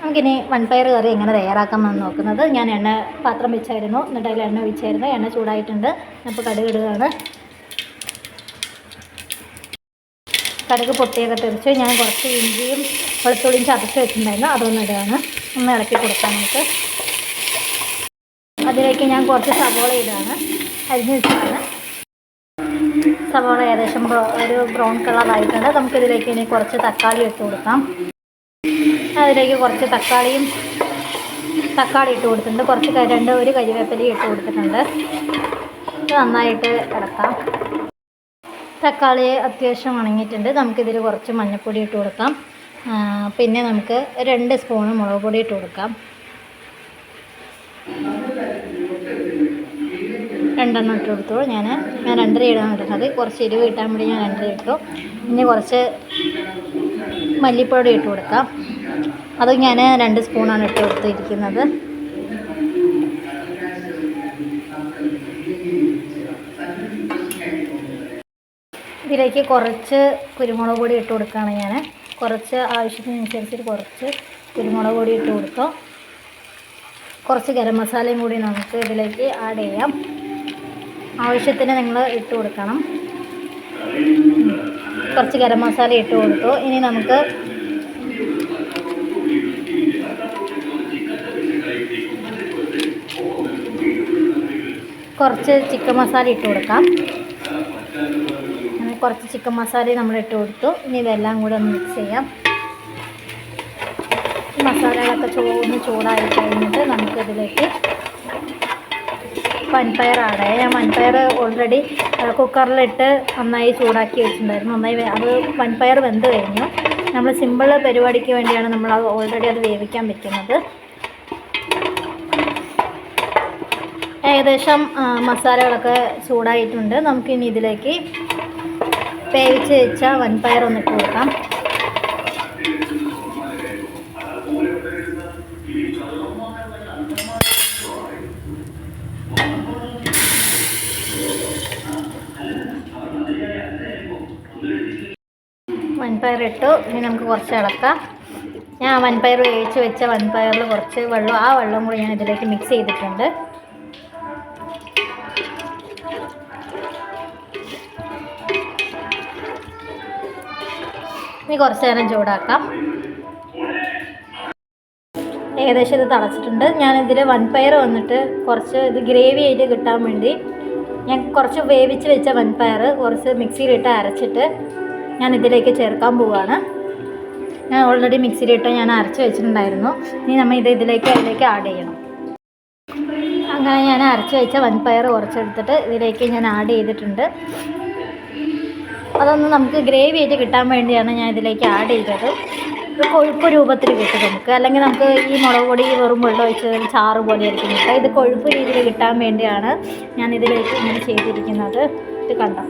നമുക്കിനി വൺപയർ കറി എങ്ങനെ തയ്യാറാക്കാമെന്ന് നോക്കുന്നത്. ഞാൻ എണ്ണ പാത്രം വെച്ചായിരുന്നു. എന്നിട്ട് അതിൽ എണ്ണ ഒഴിച്ചായിരുന്നു. എണ്ണ ചൂടായിട്ടുണ്ട്. അപ്പോൾ കടുക് ഇടുകയാണ്. കടുക് പൊട്ടിയൊക്കെ തെറിച്ച് ഞാൻ കുറച്ച് ഇഞ്ചിയും വെളുത്തുള്ളിയും ചതച്ച് വെച്ചിട്ടുണ്ടായിരുന്നു. അതൊന്നും ഇടുകയാണ്. ഒന്ന് ഇളക്കി കൊടുക്കാം നമുക്ക്. അതിലേക്ക് ഞാൻ കുറച്ച് സവോള ഇടുകയാണ്. അരിഞ്ഞ് വെച്ചതാണ്. സവോള ഏകദേശം ഒരു ബ്രൗൺ കളറായിട്ടുണ്ട് നമുക്കിതിലേക്ക് ഇനി കുറച്ച് തക്കാളി ഇട്ട് കൊടുക്കാം. അതിലേക്ക് കുറച്ച് തക്കാളിയും തക്കാളി ഇട്ട് കൊടുത്തിട്ടുണ്ട്. കുറച്ച് കരണ്ട് രണ്ട് ഒരു കരിവേപ്പിലയും ഇട്ട് കൊടുത്തിട്ടുണ്ട്. ഇത് നന്നായിട്ട് ഇളക്കാം. തക്കാളി അത്യാവശ്യം ഉണങ്ങിയിട്ടുണ്ട്. നമുക്കിതിൽ കുറച്ച് മഞ്ഞൾപ്പൊടി ഇട്ട് കൊടുക്കാം. പിന്നെ നമുക്ക് രണ്ട് സ്പൂണ് മുളക് പൊടി ഇട്ട് കൊടുക്കാം. രണ്ടെണ്ണം ഇട്ട് കൊടുത്തു ഞാൻ ഞാൻ രണ്ടര ഇടാൻ ഇടുന്നത് കുറച്ച് എരിവ് കിട്ടാൻ വേണ്ടി ഞാൻ രണ്ടര ഇട്ടു. ഇനി കുറച്ച് മല്ലിപ്പൊടി ഇട്ട് കൊടുക്കാം. അത് ഞാൻ രണ്ട് സ്പൂണാണ് ഇട്ട് കൊടുത്തിരിക്കുന്നത്. ഇതിലേക്ക് കുറച്ച് കുരുമുളക് പൊടി ഇട്ട് കൊടുക്കുകയാണ് ഞാൻ. കുറച്ച് ആവശ്യത്തിനനുസരിച്ച് കുറച്ച് കുരുമുളക് പൊടി ഇട്ട് കൊടുക്കാം കുറച്ച് ഗരം മസാലയും കൂടി നമുക്ക് ഇതിലേക്ക് ആഡ് ചെയ്യാം. ആവശ്യത്തിന് നിങ്ങൾ ഇട്ട് കൊടുക്കണം. കുറച്ച് ഗരം മസാല ഇട്ട് കൊടുത്തു. ഇനി നമുക്ക് കുറച്ച് ചിക്കൻ മസാല ഇട്ട് കൊടുക്കാം. കുറച്ച് ചിക്കൻ മസാല നമ്മൾ ഇട്ട് കൊടുത്തു. ഇനി ഇതെല്ലാം കൂടെ ഒന്ന് മിക്സ് ചെയ്യാം. മസാലകളൊക്കെ ചൂ ഒന്ന് ചൂടായി കഴിഞ്ഞിട്ട് നമുക്കിതിലേക്ക് പൻപയർ ആഡ് ചെയ്യാം. ഞാൻ വൻപയർ ഓൾറെഡി കുക്കറിലിട്ട് നന്നായി ചൂടാക്കി വെച്ചിട്ടുണ്ടായിരുന്നു. നന്നായി അത് വൻപയർ വെന്ത് കഴിഞ്ഞു. നമ്മൾ സിമ്പിൾ പരിപാടിക്ക് വേണ്ടിയാണ് നമ്മൾ അത് ഓൾറെഡി അത് വേവിക്കാൻ വെക്കുന്നത്. ഏകദേശം മസാലകളൊക്കെ ചൂടായിട്ടുണ്ട്. നമുക്കിനി ഇതിലേക്ക് വേവിച്ച് വെച്ച വൻപയർ ഒന്നിട്ട് കൊടുക്കാം. വൻപയർ ഇട്ടു. ഇനി നമുക്ക് കുറച്ച് ഇളക്കാം. ഞാൻ വൻപയർ വേവിച്ച് വെച്ച വൻപയറിൽ കുറച്ച് വെള്ളം ആ വെള്ളം കൂടി ഞാൻ ഇതിലേക്ക് മിക്സ് ചെയ്തിട്ടുണ്ട്. ഇനി കുറച്ച് നേരം ചൂടാക്കാം. ഏകദേശം ഇത് തളച്ചിട്ടുണ്ട്. ഞാനിതിൽ വൻപയർ വന്നിട്ട് കുറച്ച് ഇത് ഗ്രേവി ആയിട്ട് കിട്ടാൻ വേണ്ടി ഞാൻ കുറച്ച് വേവിച്ച് വെച്ച വൻപയർ കുറച്ച് മിക്സിയിലിട്ട് അരച്ചിട്ട് ഞാൻ ഇതിലേക്ക് ചേർക്കാൻ പോവുകയാണ് ഞാൻ ഓൾറെഡി മിക്സിയിലിട്ട് ഞാൻ അരച്ച് വെച്ചിട്ടുണ്ടായിരുന്നു. ഇനി നമ്മൾ ഇത് ഇതിലേക്ക് അതിലേക്ക് ആഡ് ചെയ്യണം. അങ്ങനെ ഞാൻ അരച്ച് വെച്ച വൻപയർ കുറച്ചെടുത്തിട്ട് ഇതിലേക്ക് ഞാൻ ആഡ് ചെയ്തിട്ടുണ്ട്. അതൊന്ന് നമുക്ക് ഗ്രേവി ആയിട്ട് കിട്ടാൻ വേണ്ടിയാണ് ഞാൻ ഇതിലേക്ക് ആഡ് ചെയ്തത്. കൊഴുപ്പ് രൂപത്തിൽ കിട്ടും നമുക്ക്. അല്ലെങ്കിൽ നമുക്ക് ഈ മുളക് പൊടി വെറും വെള്ളം ഒഴിച്ച് ചാറ് പോലെ ആയിരിക്കും കിട്ടുക. ഇത് കൊഴുപ്പ് രീതിയിൽ കിട്ടാൻ വേണ്ടിയാണ് ഞാൻ ഇതിലേക്ക് ഇങ്ങനെ ചെയ്തിരിക്കുന്നത്. ഇത് കണ്ടോ?